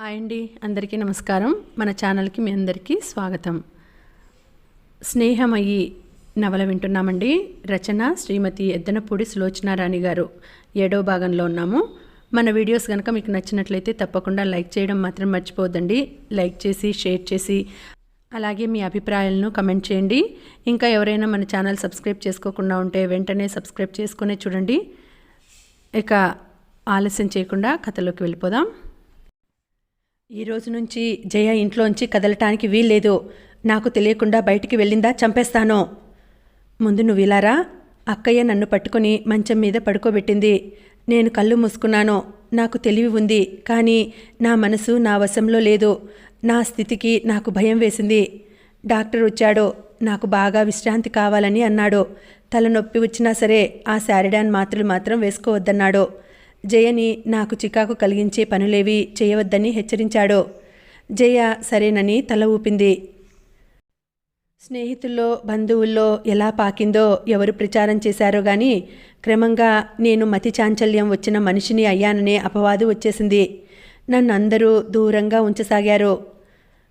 Hi అండి అందరికీ నమస్కారం. మన ఛానల్కి మీ అందరికీ స్వాగతం. స్నేహమయ్యి నవల వింటున్నామండి. రచన శ్రీమతి ఎద్దనపూడి సులోచనారాణి గారు. ఏడో భాగంలో ఉన్నాము. మన వీడియోస్ కనుక మీకు నచ్చినట్లయితే తప్పకుండా లైక్ చేయడం మాత్రం మర్చిపోవద్దండి. లైక్ చేసి షేర్ చేసి అలాగే మీ అభిప్రాయాలను కమెంట్ చేయండి. ఇంకా ఎవరైనా మన ఛానల్ సబ్స్క్రైబ్ చేసుకోకుండా ఉంటే వెంటనే సబ్స్క్రైబ్ చేసుకునే చూడండి. ఇక ఆలస్యం చేయకుండా కథలోకి వెళ్ళిపోదాం. ఈ రోజు నుంచి జయ ఇంట్లోంచి కదలటానికి వీల్లేదు. నాకు తెలియకుండా బయటికి వెళ్ళిందా? చంపేస్తాను. ముందు నువ్వు ఇలారా? అక్కయ్య నన్ను పట్టుకొని మంచం మీద పడుకోబెట్టింది. నేను కళ్ళు మూసుకున్నాను. నాకు తెలివి ఉంది కానీ నా మనసు నా వశంలో లేదు. నా స్థితికి నాకు భయం వేసింది. డాక్టర్ వచ్చాడు. నాకు బాగా విశ్రాంతి కావాలని అన్నాడు. తలనొప్పి వచ్చినా సరే ఆ శారిడాన్ మాత్రలు మాత్రం వేసుకోవద్దన్నాడు. జయని నాకు చికాకు కలిగించే పనులేవి చేయవద్దని హెచ్చరించాడు. జయ సరేనని తల ఊపింది. స్నేహితుల్లో బంధువుల్లో ఎలా పాకిందో ఎవరు ప్రచారం చేశారో గాని క్రమంగా నేను మతి చాంచల్యం వచ్చిన మనిషిని అయ్యాననే అపవాదు వచ్చేసింది. నన్ను అందరూ దూరంగా ఉంచసాగారు.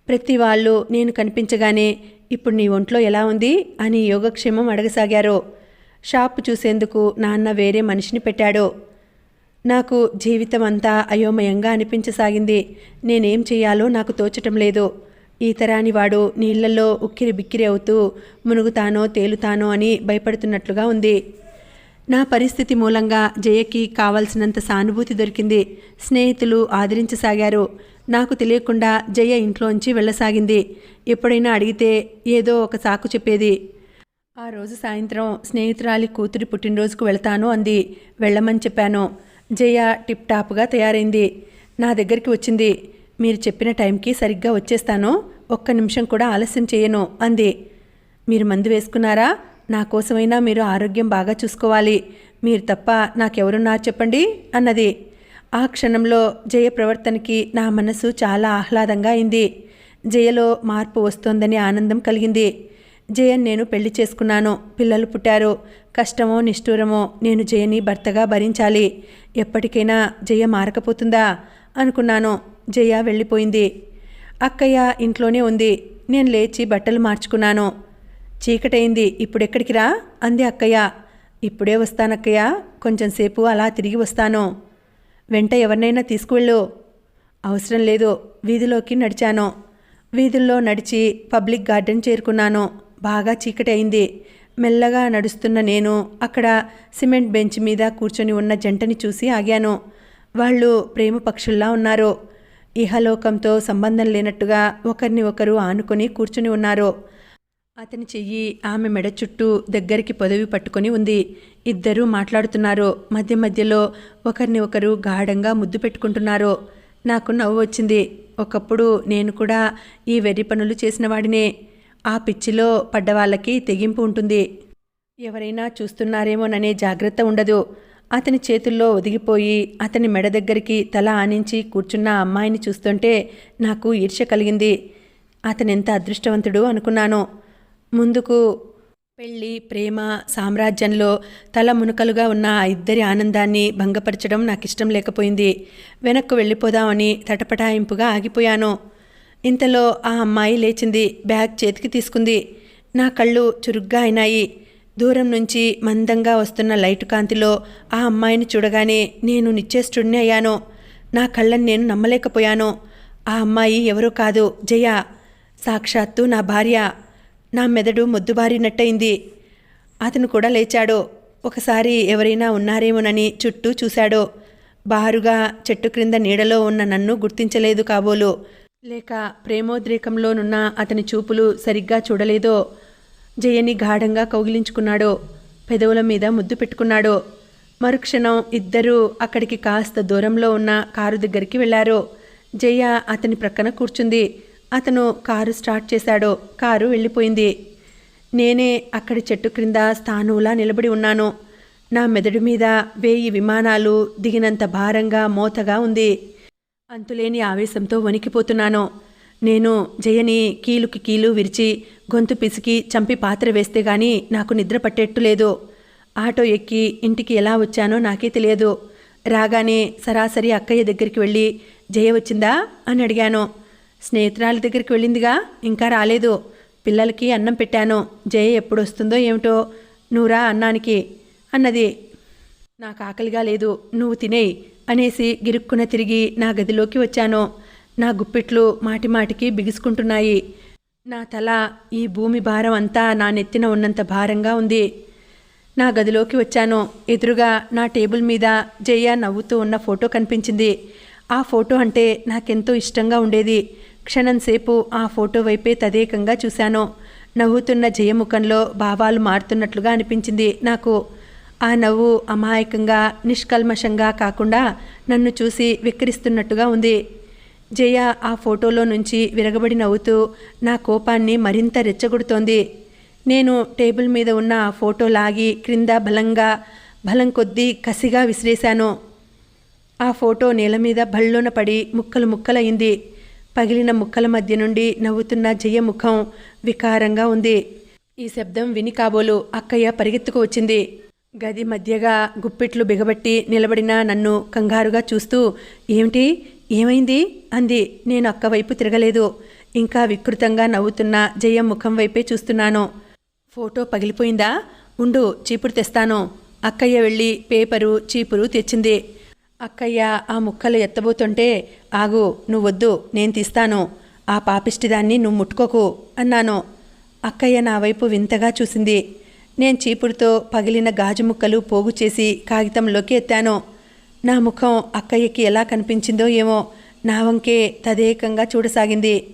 ప్రతి వాళ్ళు నేను కనిపించగానే ఇప్పుడు నీ ఒంట్లో ఎలా ఉంది? అని యోగక్షేమం అడగసాగారు. షాపు చూసేందుకు నాన్న వేరే మనిషిని పెట్టాడు. నాకు జీవితం అంతా అయోమయంగా అనిపించసాగింది. నేనేం చేయాలో నాకు తోచటం లేదు. ఈతరాని వాడు నీళ్ళలో ఉక్కిరి బిక్కిరి అవుతూ మునుగుతానో తేలుతానో అని భయపడుతున్నట్లుగా ఉంది. నా పరిస్థితి మూలంగా జయకి కావలసినంత సానుభూతి దొరికింది. స్నేహితులు ఆదరించసాగారు. నాకు తెలియకుండా జయ ఇంట్లోంచి వెళ్ళసాగింది. ఎప్పుడైనా అడిగితే ఏదో ఒక సాకు చెప్పేది. ఆ రోజు సాయంత్రం స్నేహితురాలి కూతురి పుట్టినరోజుకు వెళ్తాను అంది. వెళ్ళమని చెప్పాను. జయ టిప్ టాప్గా తయారైంది. నా దగ్గరికి వచ్చింది. మీరు చెప్పిన టైంకి సరిగ్గా వచ్చేస్తాను. ఒక్క నిమిషం కూడా ఆలస్యం చేయను అంది. మీరు మందు వేసుకున్నారా? నా కోసమైనా మీరు ఆరోగ్యం బాగా చూసుకోవాలి. మీరు తప్ప నాకెవరున్నారు చెప్పండి అన్నది. ఆ క్షణంలో జయ ప్రవర్తనకి నా మనసు చాలా ఆహ్లాదంగా అయింది. జయలో మార్పు వస్తోందని ఆనందం కలిగింది. జయన్ నేను పెళ్ళి చేసుకున్నాను. పిల్లలు పుట్టారు. కష్టమో నిష్ఠూరమో నేను జయని భర్తగా భరించాలి. ఎప్పటికైనా జయ మారకపోతుందా? అనుకున్నాను. జయ వెళ్ళిపోయింది. అక్కయ్య ఇంట్లోనే ఉంది. నేను లేచి బట్టలు మార్చుకున్నాను. చీకటైంది. ఇప్పుడెక్కడికి రా? అంది అక్కయ్య. ఇప్పుడే వస్తానక్కయ్య. కొంచెం సేపు అలా తిరిగి వస్తాను. వెంట ఎవరినైనా తీసుకువెళ్ళు. అవసరం లేదు. వీధిలోకి నడిచాను. వీధుల్లో నడిచి పబ్లిక్ గార్డెన్ చేరుకున్నాను. బాగా చీకటి అయింది మెల్లగా నడుస్తున్న నేను అక్కడ సిమెంట్ బెంచ్ మీద కూర్చొని ఉన్న జంటని చూసి ఆగాను. వాళ్ళు ప్రేమ పక్షుల్లా ఉన్నారు. ఇహలోకంతో సంబంధం లేనట్టుగా ఒకరిని ఒకరు ఆనుకొని కూర్చుని ఉన్నారు. అతని చెయ్యి ఆమె మెడ చుట్టూ దగ్గరికి పొదవి పట్టుకొని ఉంది. ఇద్దరూ మాట్లాడుతున్నారు. మధ్య మధ్యలో ఒకరిని ఒకరు గాఢంగా ముద్దు పెట్టుకుంటున్నారు. నాకు నవ్వు వచ్చింది. ఒకప్పుడు నేను కూడా ఈ వెర్రి పనులు చేసిన వాడినే. ఆ పిచ్చిలో పడ్డవాళ్ళకి తెగింపు ఉంటుంది. ఎవరైనా చూస్తున్నారేమోననే జాగ్రత్త ఉండదు. అతని చేతుల్లో ఒదిగిపోయి అతని మెడ దగ్గరికి తల ఆనించి కూర్చున్న అమ్మాయిని చూస్తుంటే నాకు ఈర్ష్య కలిగింది. అతనెంత అదృష్టవంతుడు అనుకున్నాను. ముందుకు పెళ్ళి ప్రేమ సామ్రాజ్యంలో తల మునకలుగా ఉన్న ఆ ఇద్దరి ఆనందాన్ని భంగపరచడం నాకు ఇష్టం లేకపోయింది. వెనక్కు వెళ్ళిపోదామని తటపటాయింపుగా ఆగిపోయాను. ఇంతలో ఆ అమ్మాయి లేచింది బ్యాగ్ చేతికి తీసుకుంది. నా కళ్ళు చురుగ్గా అయినాయి. దూరం నుంచి మందంగా వస్తున్న లైటు కాంతిలో ఆ అమ్మాయిని చూడగానే నేను నిశ్చేష్టుడిని అయ్యాను. నా కళ్ళని నేను నమ్మలేకపోయాను. ఆ అమ్మాయి ఎవరో కాదు జయ. సాక్షాత్తు నా భార్య. నా మెదడు మొద్దుబారినట్టయింది. అతను కూడా లేచాడు. ఒకసారి ఎవరైనా ఉన్నారేమోనని చుట్టూ చూశాడు. బారుగా చెట్టు క్రింద నీడలో ఉన్న నన్ను గుర్తించలేదు కాబోలు. లేక ప్రేమోద్రేకంలోనున్న అతని చూపులు సరిగ్గా చూడలేదో జయని గాఢంగా కౌగిలించుకున్నాడు పెదవుల మీద ముద్దు పెట్టుకున్నాడు మరుక్షణం ఇద్దరూ అక్కడికి కాస్త దూరంలో ఉన్న కారు దగ్గరికి వెళ్ళారు జయ అతని ప్రక్కన కూర్చుంది. అతను కారు స్టార్ట్ చేశాడు కారు వెళ్ళిపోయింది. నేనే అక్కడి చెట్టు క్రింద స్థానువులా నిలబడి ఉన్నాను. నా మెదడు మీద వేయి విమానాలు దిగినంత భారంగా మోతగా ఉంది. అంతులేని ఆవేశంతో వణికిపోతున్నాను. నేను జయని కీలుకి కీలు విరిచి గొంతు పిసికి చంపి పాత్ర వేస్తే గాని నాకు నిద్ర పట్టేట్టు లేదు. ఆటో ఎక్కి ఇంటికి ఎలా వచ్చానో నాకే తెలియదు. రాగానే సరాసరి అక్కయ్య దగ్గరికి వెళ్ళి జయ వచ్చిందా? అని అడిగాను. స్నేహితురాలి దగ్గరికి వెళ్ళిందిగా ఇంకా రాలేదు. పిల్లలకి అన్నం పెట్టాను. జయ ఎప్పుడు వస్తుందో ఏమిటో నువ్వురా అన్నానికి. అన్నది నాకు ఆకలిగా లేదు. నువ్వు తినేయి. అనేసి గిరుక్కున తిరిగి నా గదిలోకి వచ్చాను. నా గుప్పిట్లు మాటిమాటికి బిగుసుకుంటున్నాయి. నా తల ఈ భూమి భారం అంతా నా నెత్తిన ఉన్నంత భారంగా ఉంది. నా గదిలోకి వచ్చాను. ఎదురుగా నా టేబుల్ మీద జయ నవ్వుతూ ఉన్న ఫోటో కనిపించింది. ఆ ఫోటో అంటే నాకెంతో ఇష్టంగా ఉండేది. క్షణంసేపు ఆ ఫోటో వైపే తదేకంగా చూశాను. నవ్వుతున్న జయ ముఖంలో భావాలు మారుతున్నట్లుగా అనిపించింది నాకు. ఆ నవ్వు అమాయకంగా నిష్కల్మషంగా కాకుండా నన్ను చూసి విక్రిస్తున్నట్టుగా ఉంది. జయ ఆ ఫోటోలో నుంచి విరగబడి నవ్వుతూ నా కోపాన్ని మరింత రెచ్చగొడుతోంది. నేను టేబుల్ మీద ఉన్న ఆ ఫోటో లాగి క్రింద బలంగా బలం కొద్దీ కసిగా విసిరేశాను. ఆ ఫోటో నేల మీద బళ్ళోన పడి ముక్కలు ముక్కలయింది. పగిలిన ముక్కల మధ్య నుండి నవ్వుతున్న జయ ముఖం వికారంగా ఉంది. ఈ శబ్దం విని కాబోలు అక్కయ్య పరిగెత్తుకు వచ్చింది. గది మధ్యగా గుప్పిట్లు బిగబట్టి నిలబడిన నన్ను కంగారుగా చూస్తూ ఏమిటి? ఏమైంది? అంది. నేను అక్క వైపు తిరగలేదు. ఇంకా వికృతంగా నవ్వుతున్న జయం ముఖం వైపే చూస్తున్నాను. ఫోటో పగిలిపోయిందా? ఉండు చీపురు తెస్తాను. అక్కయ్య వెళ్ళి పేపరు చీపురు తెచ్చింది. అక్కయ్య ఆ ముక్కలు ఎత్తబోతుంటే ఆగు నువ్వొద్దు నేను తీస్తాను. ఆ పాపిష్టిదాన్ని నువ్వు ముట్టుకోకు అన్నాను. అక్కయ్య నా వైపు వింతగా చూసింది. నేను చీపురుతో పగిలిన గాజు ముక్కలు పోగు చేసి కాగితంలోకి ఎత్తాను. నా ముఖం అక్కయ్యకి ఎలా కనిపించిందో ఏమో నా వంకే తదేకంగా చూడసాగింది.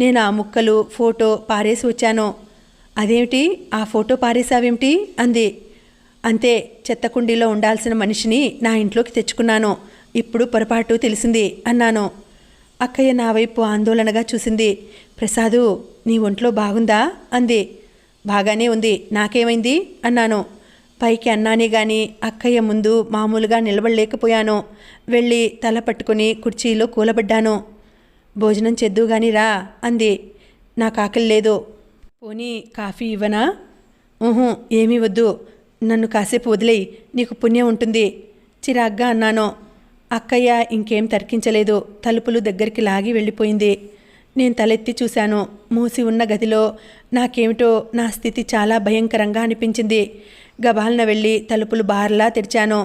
నేను ఆ ముక్కలు ఫోటో పారేసి వచ్చాను. అదేమిటి? ఆ ఫోటో పారేసావేమిటి అంది. అంతే చెత్తకుండీలో ఉండాల్సిన మనిషిని నా ఇంట్లోకి తెచ్చుకున్నాను. ఇప్పుడు పొరపాటు తెలిసింది అన్నాను. అక్కయ్య నా వైపు ఆందోళనగా చూసింది. ప్రసాదు నీ ఒంట్లో బాగుందా? అంది. బాగానే ఉంది. నాకేమైంది? అన్నాను. పైకి అన్నానే గాని అక్కయ్య ముందు మామూలుగా నిలబడలేకపోయాను. వెళ్ళి తల పట్టుకుని కుర్చీలో కూలబడ్డాను. భోజనం చేద్దు గాని రా అంది. నాకు ఆకలి లేదు. పోనీ కాఫీ ఇవ్వనా? ఊహు ఏమీ వద్దు. నన్ను కాసేపు వదిలేయి నీకు పుణ్యం ఉంటుంది. చిరాగ్గా అన్నాను. అక్కయ్య ఇంకేం తర్కించలేదు. తలుపులు దగ్గరికి లాగి వెళ్ళిపోయింది. నేను తలెత్తి చూశాను. మూసి ఉన్న గదిలో నాకేమిటో నా స్థితి చాలా భయంకరంగా అనిపించింది. గబాలన వెళ్ళి తలుపులు బార్లా తెరిచాను.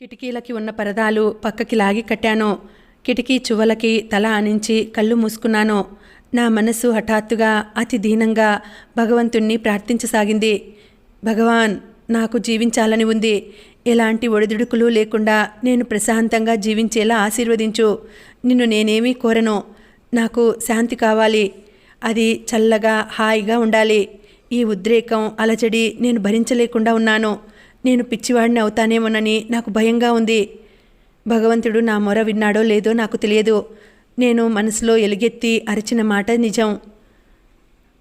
కిటికీలకి ఉన్న పరదాలు పక్కకి లాగి కట్టాను. కిటికీ చువలకి తల ఆనించి కళ్ళు మూసుకున్నాను. నా మనసు హఠాత్తుగా అతి దీనంగా భగవంతుణ్ణి ప్రార్థించసాగింది. భగవాన్ నాకు జీవించాలని ఉంది. ఎలాంటి ఒడిదుడుకులు లేకుండా నేను ప్రశాంతంగా జీవించేలా ఆశీర్వదించు. నిన్ను నేనేమీ కోరను. నాకు శాంతి కావాలి. అది చల్లగా హాయిగా ఉండాలి. ఈ ఉద్రేకం అలజడి నేను భరించలేకుండా ఉన్నాను. నేను పిచ్చివాడిని అవుతానేమోనని నాకు భయంగా ఉంది. భగవంతుడు నా మొర విన్నాడో లేదో నాకు తెలియదు. నేను మనసులో ఎలుగెత్తి అరిచిన మాట నిజం.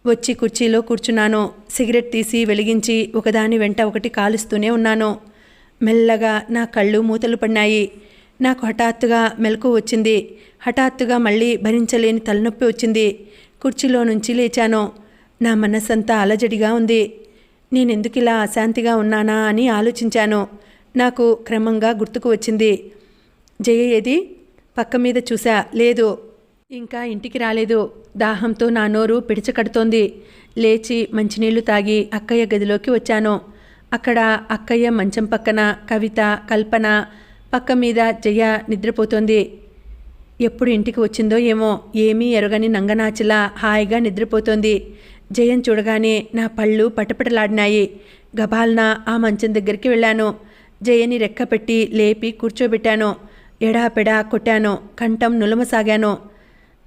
వచ్చి కుర్చీలో కూర్చున్నాను. సిగరెట్ తీసి వెలిగించి ఒకదాని వెంట ఒకటి కాలుస్తూనే ఉన్నాను. మెల్లగా నా కళ్ళు మూతలు పడినాయి. నాకు హఠాత్తుగా మెలకు వచ్చింది. హఠాత్తుగా మళ్ళీ భరించలేని తలనొప్పి వచ్చింది. కుర్చీలో నుంచి లేచాను. నా మనస్సంతా అలజడిగా ఉంది. నేనెందుకు ఇలా అశాంతిగా ఉన్నానా అని ఆలోచించాను. నాకు క్రమంగా గుర్తుకు వచ్చింది. జయ ఏది? పక్క మీద చూసా లేదు. ఇంకా ఇంటికి రాలేదు. దాహంతో నా నోరు పిడిచకడుతోంది. లేచి మంచినీళ్ళు తాగి అక్కయ్య గదిలోకి వచ్చాను. అక్కడ అక్కయ్య మంచం పక్కన కవిత కల్పన పక్క మీద జయ నిద్రపోతోంది. ఎప్పుడు ఇంటికి వచ్చిందో ఏమో ఏమీ ఎరగని నంగనాచిలా హాయిగా నిద్రపోతోంది. జయం చూడగానే నా పళ్ళు పటపటలాడినాయి. గబాల్న ఆ మంచం దగ్గరికి వెళ్ళాను. జయని రెక్కపెట్టి లేపి కూర్చోబెట్టాను. ఎడాపెడా కొట్టాను. కంఠం నులమసాగాను.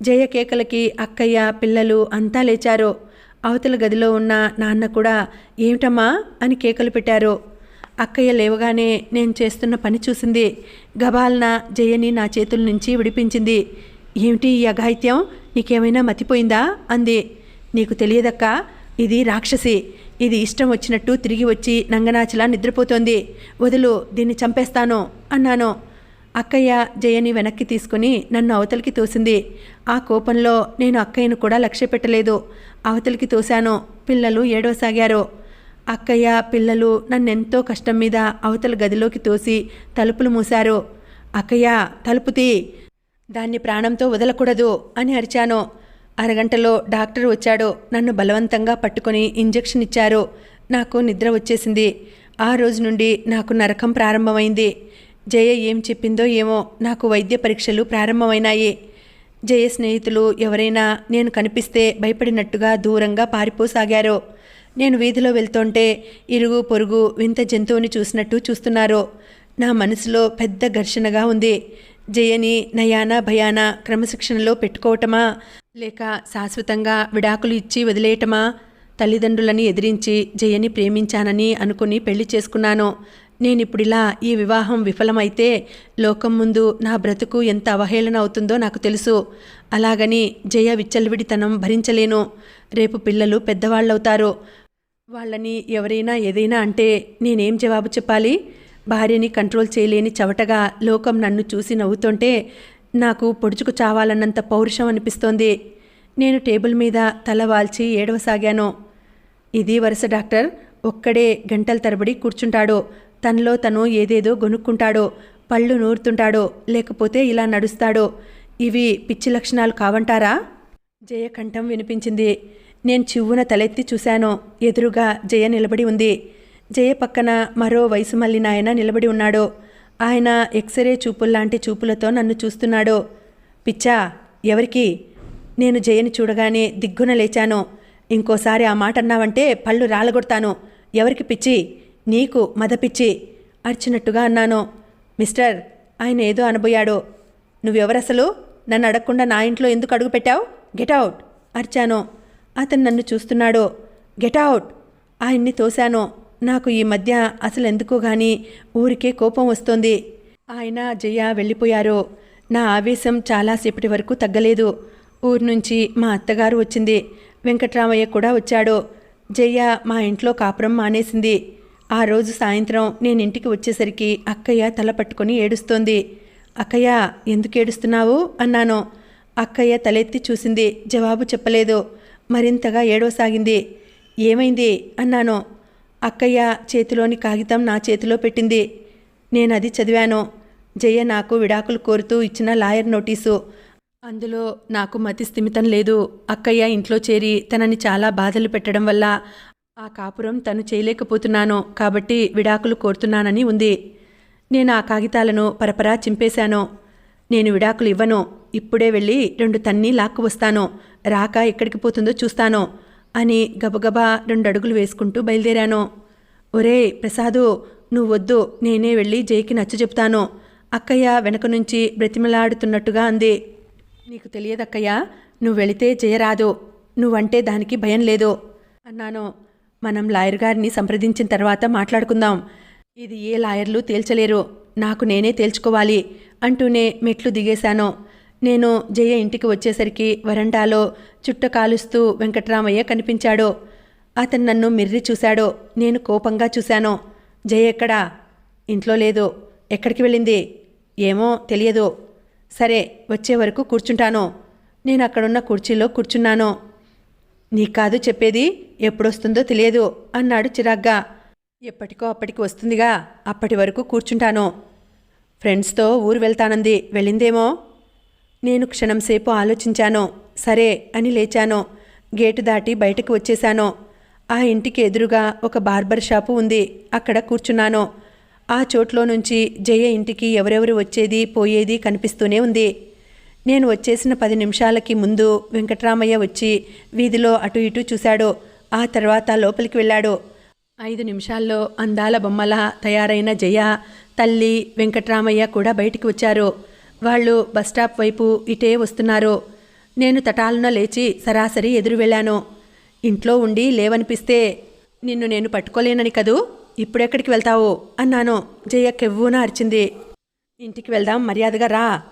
జయ కేకలకి అక్కయ్య పిల్లలు అంతా లేచారు. అవతల గదిలో ఉన్న నాన్న కూడా ఏమిటమ్మా? అని కేకలు పెట్టారు. అక్కయ్య లేవగానే నేను చేస్తున్న పని చూసింది. గబాల్న జయని నా చేతుల నుంచి విడిపించింది. ఏమిటి ఈ అఘాయిత్యం? నీకేమైనా మతిపోయిందా? అంది. నీకు తెలియదక్కా ఇది రాక్షసి. ఇది ఇష్టం వచ్చినట్టు తిరిగి వచ్చి నంగనాచిలా నిద్రపోతోంది. వదులు దీన్ని చంపేస్తాను అన్నాను. అక్కయ్య జయని వెనక్కి తీసుకుని నన్ను అవతలికి తోసింది. ఆ కోపంలో నేను అక్కయ్యను కూడా లక్ష్య పెట్టలేదు అవతలికి తోశాను. పిల్లలు ఏడవసాగారు. అక్కయ్య పిల్లలు నన్నెంతో కష్టం మీద అవతల గదిలోకి తోసి తలుపులు మూశారు. అక్కయ్య తలుపు తీ. దాన్ని ప్రాణంతో వదలకూడదు అని అరిచాను. అరగంటలో డాక్టర్ వచ్చాడు. నన్ను బలవంతంగా పట్టుకొని ఇంజెక్షన్ ఇచ్చారు. నాకు నిద్ర వచ్చేసింది. ఆ రోజు నుండి నాకు నరకం ప్రారంభమైంది. జయ ఏం చెప్పిందో ఏమో నాకు వైద్య పరీక్షలు ప్రారంభమైనాయి. జయ స్నేహితులు ఎవరైనా నేను కనిపిస్తే భయపడినట్టుగా దూరంగా పారిపోసాగారు. నేను వీధిలో వెళ్తుంటే ఇరుగు పొరుగు వింత జంతువుని చూసినట్టు చూస్తున్నారు. నా మనసులో పెద్ద ఘర్షణగా ఉంది. జయని నయాన భయాన క్రమశిక్షణలో పెట్టుకోవటమా? లేక శాశ్వతంగా విడాకులు ఇచ్చి వదిలేయటమా? తల్లిదండ్రులని ఎదిరించి జయని ప్రేమించానని అనుకుని పెళ్ళి చేసుకున్నాను. నేనిప్పుడిలా ఈ వివాహం విఫలమైతే లోకం ముందు నా బ్రతుకు ఎంత అవహేళన అవుతుందో నాకు తెలుసు. అలాగని జయ విచ్చలవిడితనం భరించలేను. రేపు పిల్లలు పెద్దవాళ్ళవుతారు. వాళ్ళని ఎవరైనా ఏదైనా అంటే నేనేం జవాబు చెప్పాలి? భార్యని కంట్రోల్ చేయలేని చవటగా లోకం నన్ను చూసి నవ్వుతుంటే నాకు పొడుచుకు చావాలన్నంత పౌరుషం అనిపిస్తోంది. నేను టేబుల్ మీద తల వాల్చి ఏడవసాగాను. ఇది వరుస డాక్టర్. ఒక్కడే గంటల తరబడి కూర్చుంటాడు. తనలో తను ఏదేదో గొనుక్కుంటాడు. పళ్ళు నూరుతుంటాడు. లేకపోతే ఇలా నడుస్తాడు. ఇవి పిచ్చి లక్షణాలు కావంటారా? జయకంఠం వినిపించింది. నేను చివ్వున తలెత్తి చూశాను ఎదురుగా జయ నిలబడి ఉంది. జయ పక్కన మరో వయసు మళ్ళిన ఆయన నిలబడి ఉన్నాడు. ఆయన ఎక్స్రే చూపుల్లాంటి చూపులతో నన్ను చూస్తున్నాడు. పిచ్చా ఎవరికి? నేను జయని చూడగానే దిగ్గున లేచాను. ఇంకోసారి ఆ మాట అన్నావంటే పళ్ళు రాలగొడతాను. ఎవరికి పిచ్చి? నీకు మద పిచ్చి. అర్చినట్టుగా అన్నాను. మిస్టర్ ఆయన ఏదో అనబోయాడు. నువ్వెవరసలు? నన్ను అడగకుండా నా ఇంట్లో ఎందుకు అడుగు పెట్టావు గెట్ అవుట్! అర్చాను. అతను నన్ను చూస్తున్నాడు. గెట్ అవుట్ ఆయన్ని తోశాను. నాకు ఈ మధ్య అసలు ఎందుకో గాని ఊరికే కోపం వస్తోంది. ఆయన జయ వెళ్ళిపోయారు. నా ఆవేశం చాలాసేపటి వరకు తగ్గలేదు. ఊరు నుంచి మా అత్తగారు వచ్చింది. వెంకట్రామయ్య కూడా వచ్చాడు. జయ మా ఇంట్లో కాపురం మానేసింది. ఆ రోజు సాయంత్రం నేను ఇంటికి వచ్చేసరికి అక్కయ్య తల పట్టుకొని ఏడుస్తోంది. అక్కయ్య ఎందుకు ఏడుస్తున్నావు? అన్నాను. అక్కయ్య తలెత్తి చూసింది. జవాబు చెప్పలేదు. మరింతగా ఏడవసాగింది ఏమైంది? అన్నాను. అక్కయ్య చేతిలోని కాగితం నా చేతిలో పెట్టింది. నేను అది చదివాను. జయ నాకు విడాకులు కోరుతూ ఇచ్చిన లాయర్ నోటీసు. అందులో నాకు మతి స్థిమితం లేదు. అక్కయ్య ఇంట్లో చేరి తనని చాలా బాధలు పెట్టడం వల్ల ఆ కాపురం తను చేయలేకపోతున్నాను. కాబట్టి విడాకులు కోరుతున్నానని ఉంది. నేను ఆ కాగితాలను పరపరా చింపేశాను. నేను విడాకులు ఇవ్వను. ఇప్పుడే వెళ్ళి రెండు తన్ని లాక్కు వస్తాను. రాక ఎక్కడికి పోతుందో చూస్తాను అని గబగబా రెండు అడుగులు వేసుకుంటూ బయలుదేరాను. ఒరే ప్రసాదు నువ్వు వద్దు నేనే వెళ్ళి జైకి నచ్చ చెప్తాను అక్కయ్య వెనక నుంచి బ్రతిమలాడుతున్నట్టుగా అంది. నీకు తెలియదక్కయ్య నువ్వు వెళితే జయరాదు నువ్వంటే దానికి భయం లేదు అన్నాను. మనం లాయర్ గారిని సంప్రదించిన తర్వాత మాట్లాడుకుందాం. ఇది ఏ లాయర్లు తేల్చలేరు. నాకు నేనే తేల్చుకోవాలి అంటూనే మెట్లు దిగేశాను. నేను జయ ఇంటికి వచ్చేసరికి వరండాలో చుట్ట కాలుస్తూ వెంకట్రామయ్య కనిపించాడు. అతను నన్ను మిర్రి చూశాడు. నేను కోపంగా చూశాను. జయ ఎక్కడా? ఇంట్లో లేదు. ఎక్కడికి వెళ్ళింది? ఏమో తెలియదు. సరే వచ్చే వరకు కూర్చుంటాను. నేను అక్కడున్న కుర్చీలో కూర్చున్నాను. నీ కాదు చెప్పేది ఎప్పుడొస్తుందో తెలియదు అన్నాడు చిరాగ్గా. ఎప్పటికో అప్పటికి వస్తుందిగా. అప్పటి వరకు కూర్చుంటాను. ఫ్రెండ్స్తో ఊరు వెళ్తానంది. వెళ్ళిందేమో? నేను క్షణంసేపు ఆలోచించాను సరే అని లేచాను గేటు దాటి బయటకు వచ్చేశాను ఆ ఇంటికి ఎదురుగా ఒక బార్బర్ షాపు ఉంది అక్కడ కూర్చున్నాను ఆ చోట్లో నుంచి జయ ఇంటికి ఎవరెవరు వచ్చేది పోయేది కనిపిస్తూనే ఉంది. నేను వచ్చేసిన పది నిమిషాలకి ముందు వెంకట్రామయ్య వచ్చి వీధిలో అటు ఇటు చూశాడు ఆ తర్వాత లోపలికి వెళ్ళాడు. ఐదు నిమిషాల్లో అందాల బొమ్మలా తయారైన జయ తల్లి వెంకట్రామయ్య కూడా బయటికి వచ్చారు. వాళ్ళు బస్టాప్ వైపు ఇటే వస్తున్నారు. నేను తటాలున లేచి సరాసరి ఎదురు వెళ్ళాను. ఇంట్లో ఉండి లేవనిపిస్తే నిన్ను నేను పట్టుకోలేనని కదూ? ఇప్పుడెక్కడికి వెళ్తావు? అన్నాను. జయ కెవ్వున అరిచింది. ఇంటికి వెళ్దాం మర్యాదగా రా.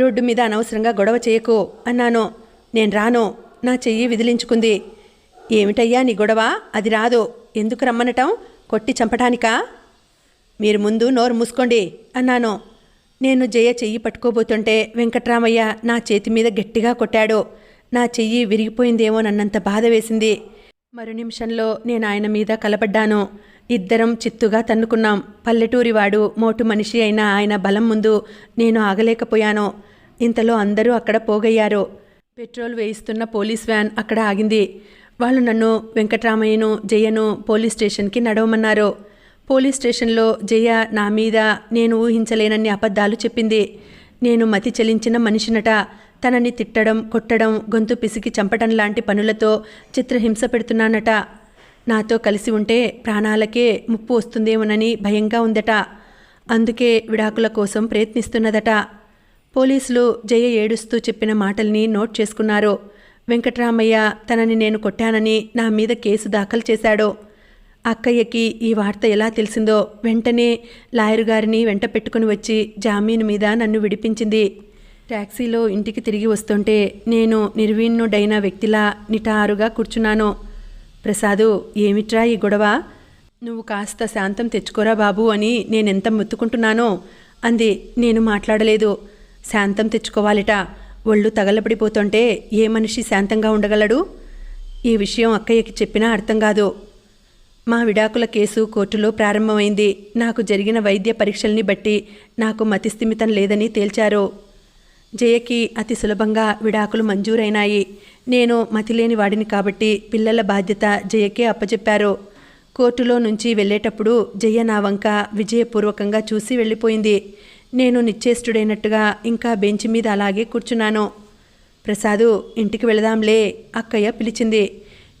రోడ్డు మీద అనవసరంగా గొడవ చేయకు అన్నాను. నేను రాను. నా చెయ్యి విదిలించుకుంది. ఏమిటయ్యా నీ గొడవ? అది రాదు. ఎందుకు రమ్మనటం? కొట్టి చంపటానికా? మీరు ముందు నోరు మూసుకోండి అన్నాను. నేను జయ చెయ్యి పట్టుకోబోతుంటే వెంకట్రామయ్య నా చేతి మీద గట్టిగా కొట్టాడు. నా చెయ్యి విరిగిపోయిందేమోనన్నంత బాధ వేసింది. మరు నిమిషంలో నేను ఆయన మీద కలపడ్డాను ఇద్దరం చిత్తుగా తన్నుకున్నాం. పల్లెటూరివాడు మోటు మనిషి అయిన ఆయన బలం ముందు నేను ఆగలేకపోయాను. ఇంతలో అందరూ అక్కడ పోగయ్యారు. పెట్రోల్ వేయిస్తున్న పోలీస్ వ్యాన్ అక్కడ ఆగింది. వాళ్ళు నన్ను వెంకట్రామయ్యను జయను పోలీస్ స్టేషన్కి నడవమన్నారు. పోలీస్ స్టేషన్లో జయ నా మీద నేను ఊహించలేనన్ని అబద్ధాలు చెప్పింది. నేను మతి చెలించిన మనిషినట తనని తిట్టడం కొట్టడం గొంతు పిసికి చంపడం లాంటి పనులతో చిత్రహింస పెడుతున్నానట. నాతో కలిసి ఉంటే ప్రాణాలకే ముప్పు వస్తుందేమోనని భయంగా ఉందట. అందుకే విడాకుల కోసం ప్రయత్నిస్తున్నదట. పోలీసులు జయ ఏడుస్తూ చెప్పిన మాటల్ని నోట్ చేసుకున్నారు. వెంకట్రామయ్య తనని నేను కొట్టానని నా మీద కేసు దాఖలు చేశాడు. అక్కయ్యకి ఈ వార్త ఎలా తెలిసిందో వెంటనే లాయర్ గారిని వెంట పెట్టుకుని వచ్చి జామీను మీద నన్ను విడిపించింది. ట్యాక్సీలో ఇంటికి తిరిగి వస్తుంటే నేను నిర్వీణుడైన వ్యక్తిలా నిటారుగా కూర్చున్నాను. ప్రసాదు ఏమిట్రా ఈ గొడవ? నువ్వు కాస్త శాంతం తెచ్చుకోరా బాబు అని నేనెంత మొత్తుకుంటున్నానో అంది. నేను మాట్లాడలేదు. శాంతం తెచ్చుకోవాలిట. ఒళ్ళు తగలబడిపోతుంటే ఏ మనిషి శాంతంగా ఉండగలడు? ఈ విషయం అక్కయ్యకి చెప్పినా అర్థం కాదు. మా విడాకుల కేసు కోర్టులో ప్రారంభమైంది. నాకు జరిగిన వైద్య పరీక్షల్ని బట్టి నాకు మతిస్థిమితం లేదని తేల్చారు. జయకి అతి సులభంగా విడాకులు మంజూరైనాయి. నేను మతిలేని వాడిని కాబట్టి పిల్లల బాధ్యత జయకే అప్పచెప్పారు కోర్టులో నుంచి వెళ్ళేటప్పుడు జయ నా వంక విజయపూర్వకంగా చూసి వెళ్ళిపోయింది. నేను నిశ్చేష్టుడైనట్టుగా ఇంకా బెంచ్ మీద అలాగే కూర్చున్నాను. ప్రసాదు ఇంటికి వెళదాంలే అక్కయ్య పిలిచింది.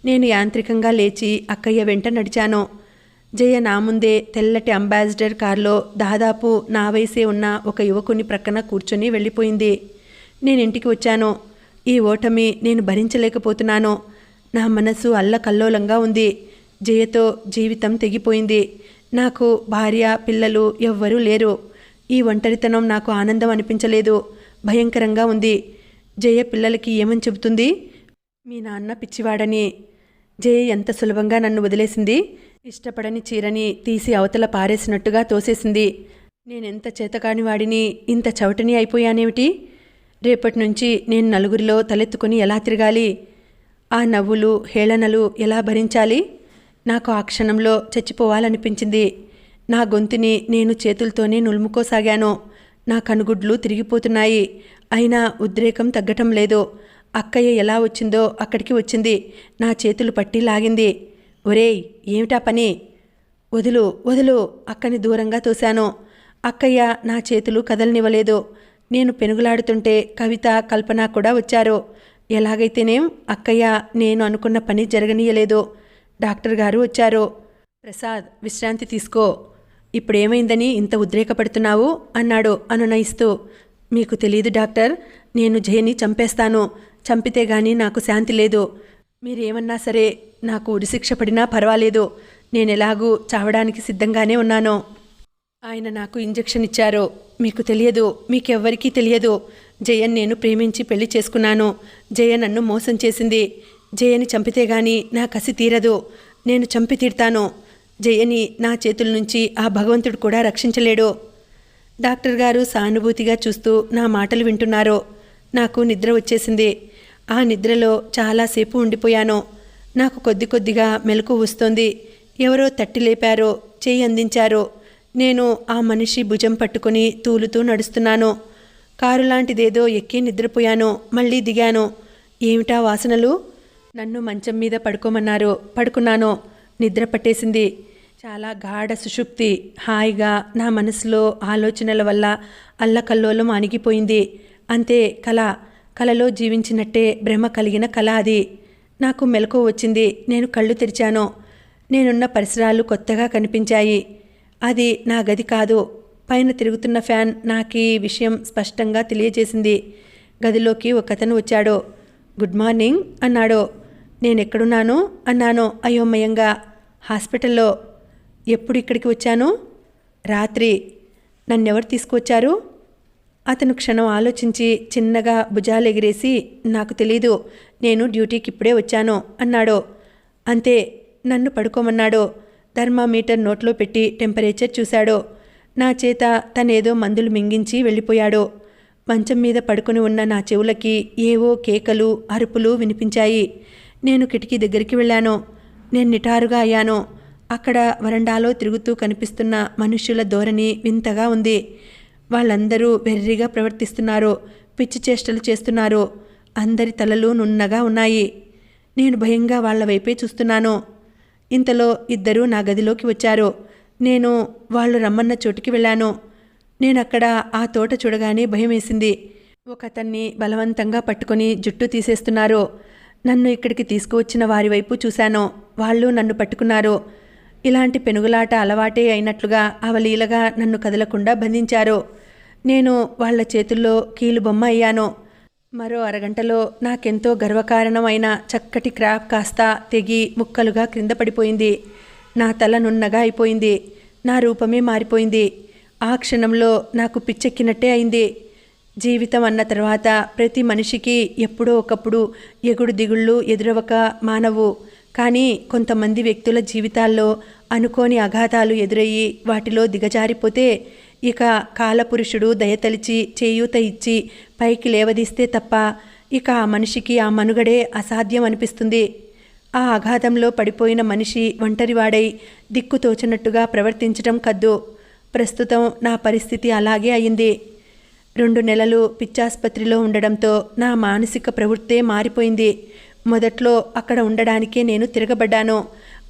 నేను యాంత్రికంగా లేచి అక్కయ్య వెంట నడిచాను. జయ నా ముందే తెల్లటి అంబాసిడర్ కారులో దాదాపు నా వయసే ఉన్న ఒక యువకుని ప్రక్కన కూర్చొని వెళ్ళిపోయింది. నేను ఇంటికి వచ్చాను. ఈ ఓటమి నేను భరించలేకపోతున్నాను. నా మనసు అల్లకల్లోలంగా ఉంది. జయతో జీవితం తెగిపోయింది. నాకు భార్య పిల్లలు ఎవ్వరూ లేరు. ఈ ఒంటరితనం నాకు ఆనందం అనిపించలేదు. భయంకరంగా ఉంది. జయ పిల్లలకి ఏమని చెబుతుంది? మీ నాన్న పిచ్చివాడని జయ ఎంత సులభంగా నన్ను వదిలేసింది? ఇష్టపడని చీరని తీసి అవతల పారేసినట్టుగా తోసేసింది. నేనెంత చేతకాని వాడిని ఇంత చవటని అయిపోయానేమిటి? రేపటి నుంచి నేను నలుగురిలో తలెత్తుకొని ఎలా తిరగాలి? ఆ నవ్వులు హేళనలు ఎలా భరించాలి? నాకు ఆ క్షణంలో చచ్చిపోవాలనిపించింది. నా గొంతుని నేను చేతులతోనే నులుముకోసాగాను. నా కనుగుడ్లు తిరిగిపోతున్నాయి. అయినా ఉద్రేకం తగ్గటం లేదు. అక్కయ్య ఎలా వచ్చిందో అక్కడికి వచ్చింది. నా చేతులు పట్టి లాగింది. ఒరేయ్ ఏమిటా పని? వదులు వదులు అక్కని దూరంగా తోశాను. అక్కయ్య నా చేతులు కదలనివ్వలేదు. నేను పెనుగులాడుతుంటే కవిత కల్పన కూడా వచ్చారు. ఎలాగైతేనేం అక్కయ్య నేను అనుకున్న పని జరగనీయలేదు. డాక్టర్ గారు వచ్చారు. ప్రసాద్ విశ్రాంతి తీసుకో. ఇప్పుడేమైందని ఇంత ఉద్రేకపడుతున్నావు? అన్నాడు అనునయిస్తూ. మీకు తెలియదు డాక్టర్ నేను జయని చంపేస్తాను. చంపితే గాని నాకు శాంతి లేదు. మీరేమన్నా సరే నాకు ఉరిశిక్ష పడినా పర్వాలేదు. నేను ఎలాగూ చావడానికి సిద్ధంగానే ఉన్నాను. ఆయన నాకు ఇంజెక్షన్ ఇచ్చారు. మీకు తెలియదు మీకెవ్వరికీ తెలియదు. జయన్ నేను ప్రేమించి పెళ్ళి చేసుకున్నాను. జయ నన్ను మోసం చేసింది. జయని చంపితే గాని నా కసి తీరదు. నేను చంపి తీర్తాను. జయని నా చేతుల నుంచి ఆ భగవంతుడు కూడా రక్షించలేడు. డాక్టర్ గారు సానుభూతిగా చూస్తూ నా మాటలు వింటున్నారు. నాకు నిద్ర వచ్చేసింది. ఆ నిద్రలో చాలాసేపు ఉండిపోయాను. నాకు కొద్ది కొద్దిగా మెలకు వస్తోంది. ఎవరో తట్టి లేపారో చేయి అందించారో. నేను ఆ మనిషి భుజం పట్టుకుని తూలుతూ నడుస్తున్నాను. కారు లాంటిదేదో ఎక్కి నిద్రపోయాను. మళ్ళీ దిగాను. ఏమిటా వాసనలు? నన్ను మంచం మీద పడుకోమన్నారు. పడుకున్నాను. నిద్ర పట్టేసింది. చాలా గాఢ సుషుప్తి. హాయిగా నా మనసులో ఆలోచనల వల్ల అల్లకల్లోలం అణిగిపోయింది అంతే కళ కలలో జీవించినట్టే భ్రమ కలిగిన కళ అది. నాకు మెలకు వచ్చింది నేను కళ్ళు తెరిచాను. నేనున్న పరిసరాలు కొత్తగా కనిపించాయి. అది నా గది కాదు. పైన తిరుగుతున్న ఫ్యాన్ నాకు ఈ విషయం స్పష్టంగా తెలియజేసింది. గదిలోకి ఒకతను వచ్చాడు. గుడ్ మార్నింగ్ అన్నాడు. నేనెక్కడున్నాను? అన్నాను అయోమయంగా. హాస్పిటల్లో. ఎప్పుడు ఇక్కడికి వచ్చాను? రాత్రి. నన్నెవరు తీసుకొచ్చారు అతను క్షణం ఆలోచించి చిన్నగా భుజాలు ఎగిరేసి నాకు తెలీదు నేను డ్యూటీకి ఇప్పుడే వచ్చాను అన్నాడు. అంతే నన్ను పడుకోమన్నాడు. థర్మామీటర్ నోట్లో పెట్టి టెంపరేచర్ చూశాడు. నా చేత తనేదో మందులు మింగించి వెళ్ళిపోయాడు. మంచం మీద పడుకుని ఉన్న నా చెవులకి ఏవో కేకలు అరుపులు వినిపించాయి. నేను కిటికీ దగ్గరికి వెళ్ళాను. నేను నిటారుగా అయ్యాను. అక్కడ వరండాలో తిరుగుతూ కనిపిస్తున్న మనుష్యుల ధోరణి వింతగా ఉంది. వాళ్ళందరూ వెర్రిగా ప్రవర్తిస్తున్నారు పిచ్చి చేష్టలు చేస్తున్నారు అందరి తలలు నున్నగా ఉన్నాయి. నేను భయంగా వాళ్ళ వైపే చూస్తున్నాను. ఇంతలో ఇద్దరూ నా గదిలోకి వచ్చారు. నేను వాళ్ళు రమ్మన్న చోటుకి వెళ్ళాను. నేను అక్కడ ఆ తోట చూడగానే భయం వేసింది ఒక అతన్ని బలవంతంగా పట్టుకొని జుట్టు తీసేస్తున్నారు. నన్ను ఇక్కడికి తీసుకువచ్చిన వారి వైపు చూశాను. వాళ్ళు నన్ను పట్టుకున్నారు. ఇలాంటి పెనుగులాట అలవాటే అయినట్లుగా అవలీలగా నన్ను కదలకుండా బంధించారు. నేను వాళ్ళ చేతుల్లో కీలు బొమ్మ అయ్యాను. మరో అరగంటలో నాకెంతో గర్వకారణమైన చక్కటి క్రాప్ కాస్త తెగి ముక్కలుగా క్రింద పడిపోయింది. నా తల నున్నగా అయిపోయింది. నా రూపమే మారిపోయింది. ఆ క్షణంలో నాకు పిచ్చెక్కినట్టే అయింది. జీవితం అన్న తర్వాత ప్రతి మనిషికి ఎప్పుడో ఒకప్పుడు ఎగుడు దిగుళ్ళు ఎదురవక మానవు. కానీ కొంతమంది వ్యక్తుల జీవితాల్లో అనుకోని అఘాతాలు ఎదురయ్యి వాటిలో దిగజారిపోతే ఇక కాలపురుషుడు దయతలిచి చేయూత ఇచ్చి పైకి లేవదీస్తే తప్ప ఇక ఆ మనిషికి ఆ మనుగడే అసాధ్యం అనిపిస్తుంది. ఆ అఘాతంలో పడిపోయిన మనిషి ఒంటరివాడై దిక్కుతోచినట్టుగా ప్రవర్తించటం కద్దు. ప్రస్తుతం నా పరిస్థితి అలాగే అయింది. రెండు నెలలు పిచ్చాసుపత్రిలో ఉండడంతో నా మానసిక ప్రవృత్తే మారిపోయింది. మొదట్లో అక్కడ ఉండడానికే నేను తిరగబడ్డాను.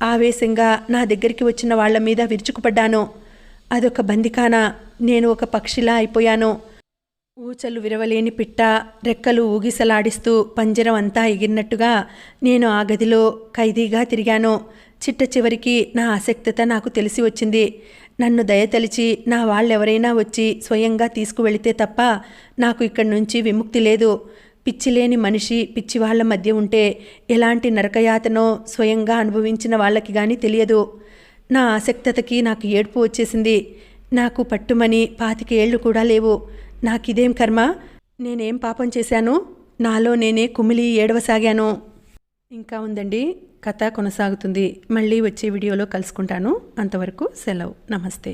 ఆవేశంగా నా దగ్గరికి వచ్చిన వాళ్ళ మీద విరుచుకుపడ్డాను. అదొక బందికాన నేను ఒక పక్షిలా అయిపోయాను. ఊచలు విరవలేని పిట్ట రెక్కలు ఊగిసలాడిస్తూ పంజరం అంతా ఎగిరినట్టుగా నేను ఆ గదిలో ఖైదీగా తిరిగాను. చిట్ట చివరికి నా ఆసక్తత నాకు తెలిసి వచ్చింది. నన్ను దయతలిచి నా వాళ్ళెవరైనా వచ్చి స్వయంగా తీసుకువెళితే తప్ప నాకు ఇక్కడి నుంచి విముక్తి లేదు. పిచ్చిలేని మనిషి పిచ్చి వాళ్ళ మధ్య ఉంటే ఎలాంటి నరకయాతనో స్వయంగా అనుభవించిన వాళ్ళకి కానీ తెలియదు. నా ఆసక్తతకి నాకు ఏడుపు వచ్చేసింది. నాకు పట్టుమని పాతిక ఏళ్ళు కూడా లేవు. నాకిదేం కర్మ? నేనేం పాపం చేశాను? నాలో నేనే కుమిలి ఏడవసాగాను. ఇంకా ఉందండి. కథ కొనసాగుతుంది. మళ్ళీ వచ్చే వీడియోలో కలుసుకుంటాను. అంతవరకు సెలవు. నమస్తే.